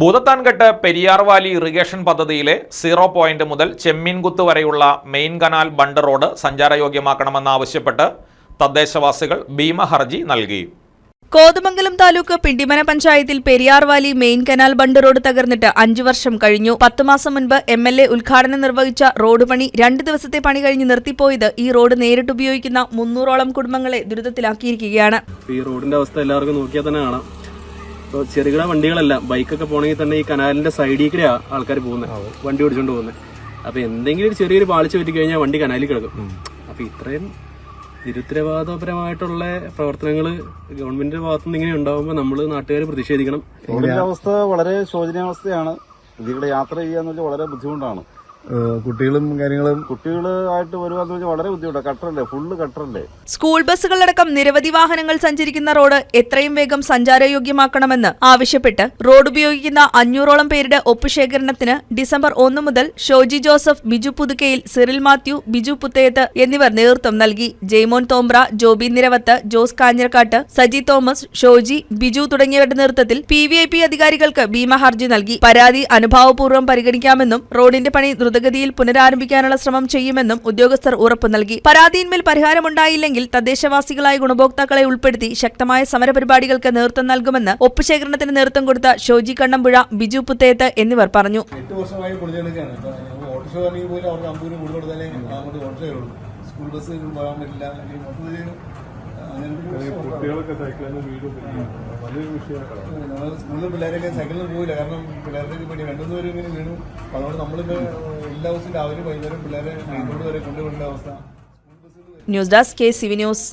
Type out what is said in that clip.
Bhoothathankettu Periyar valley irrigation പദ്ധതിയിലെ zero point മുതൽ ചെമ്മീൻകുത്ത് വരെയുള്ള മെയിൻ കനാൽ ബണ്ട് റോഡ് സഞ്ചാരയോഗ്യമാക്കണമെന്നാവശ്യപ്പെട്ട് തദ്ദേശവാസികൾ ഭീമ ഹർജി നൽകി. കോതമംഗലം താലൂക്ക് പിണ്ടിമന പഞ്ചായത്തിൽ Periyar valley main canal bund road തകർന്നിട്ട് അഞ്ചു വർഷം കഴിഞ്ഞു. പത്തു മാസം മുൻപ് എം എൽ എ ഉദ്ഘാടനം നിർവഹിച്ച റോഡ് പണി രണ്ട് ദിവസത്തെ പണി കഴിഞ്ഞ് നിർത്തിപ്പോയത് ഈ റോഡ് നേരിട്ട് ഉപയോഗിക്കുന്ന മുന്നൂറോളം കുടുംബങ്ങളെ ദുരിതത്തിലാക്കിയിരിക്കുകയാണ്. ഈ റോഡിന്റെ അവസ്ഥ എല്ലാവർക്കും നോക്കിയാൽ തന്നെ കാണാം. ഇപ്പോൾ ചെറുകിട വണ്ടികളല്ല ബൈക്കൊക്കെ പോണെങ്കിൽ തന്നെ ഈ കനാലിന്റെ സൈഡിൽ കൂടെ ആൾക്കാർ പോകുന്നത് വണ്ടി ഓടിച്ചോണ്ട് പോകുന്നത് അപ്പൊ എന്തെങ്കിലും ഒരു ചെറിയൊരു പാളിച്ച പറ്റി കഴിഞ്ഞാൽ വണ്ടി കനാലിൽ കിടക്കും. അപ്പൊ ഇത്രയും നിരുത്തരവാദപരമായിട്ടുള്ള പ്രവർത്തനങ്ങൾ ഗവൺമെന്റിന്റെ ഭാഗത്തുനിന്ന് ഇങ്ങനെ ഉണ്ടാവുമ്പോൾ നമ്മൾ നാട്ടുകാർ പ്രതിഷേധിക്കണം. റോഡിന്റെ അവസ്ഥ വളരെ ശോചനീയാവസ്ഥയാണ്. ഇതിലൂടെ യാത്ര ചെയ്യാന്ന് വെച്ചാൽ വളരെ ബുദ്ധിമുട്ടാണ്. കുട്ടികളും കാര്യങ്ങളും കുട്ടികളായിട്ട് വരുവാന്ന് വെച്ചാൽ വളരെ ബുദ്ധിമുട്ടാണ് കട്ടറല്ലേ? ഫുള്ള് കട്ടറല്ലേ? സ്കൂൾ ബസ്സുകളടക്കം നിരവധി വാഹനങ്ങൾ സഞ്ചരിക്കുന്ന റോഡ് എത്രയും വേഗം സഞ്ചാരയോഗ്യമാക്കണമെന്ന് ആവശ്യപ്പെട്ട് റോഡ് ഉപയോഗിക്കുന്ന അഞ്ഞൂറോളം പേരുടെ ഒപ്പുശേഖരണത്തിന് ഡിസംബർ ഒന്ന് മുതൽ Shoji Joseph Biju Puthukkayil Cyril Mathew Biju Puthethu എന്നിവർ നേതൃത്വം നൽകി. ജെയ്മോൻ തോംബ്ര ജോബി നിരവത്ത് ജോസ് കാഞ്ഞിരക്കാട്ട് സജി തോമസ് ഷോജി ബിജു തുടങ്ങിയവരുടെ നേതൃത്വത്തിൽ പി വി ഐ പി അധികാരികൾക്ക് ഭീമ ഹർജി നൽകി. പരാതി അനുഭാവപൂർവം പരിഗണിക്കാമെന്നും റോഡിന്റെ പണി ദ്രുതഗതിയിൽ പുനരാരംഭിക്കാനുള്ള ശ്രമം ചെയ്യുമെന്നും ഉദ്യോഗസ്ഥർ ഉറപ്പു നൽകി. പരാതിയിന്മേൽ പരിഹാരമുണ്ടായില്ലെങ്കിൽ തദ്ദേശവാസികളായ ഗുണഭോക്താക്കളെ ഉൾപ്പെടുത്തി ശക്തമായ സമരപരിപാടികൾക്ക് നേതൃത്വം നൽകുമെന്ന് ഒപ്പുശേഖരണത്തിന് നേതൃത്വം കൊടുത്ത ഷോജി കണ്ണമ്പുഴ ബിജു പുത്തേത്ത് എന്നിവർ പറഞ്ഞു. സ്കൂൾ ബസ് പോകാൻ പറ്റില്ല. കുട്ടികളൊക്കെ സൈക്കിളിന് വീടും വലിയൊരു വിഷയമാണ് നമ്മൾ സ്കൂളിൽ പിള്ളേരൊക്കെ സൈക്കിളിൽ പോയില്ല കാരണം പിള്ളേർക്ക് പേടി രണ്ടു പേരും ഇങ്ങനെ വീണു. അതുകൊണ്ട് നമ്മളിപ്പോ എല്ലാ ദിവസവും രാവിലെ വൈകുന്നേരം പിള്ളേരെ മെയിൻ റോഡ് വരെ കൊണ്ടുപോകേണ്ട അവസ്ഥ. News desk K CV news.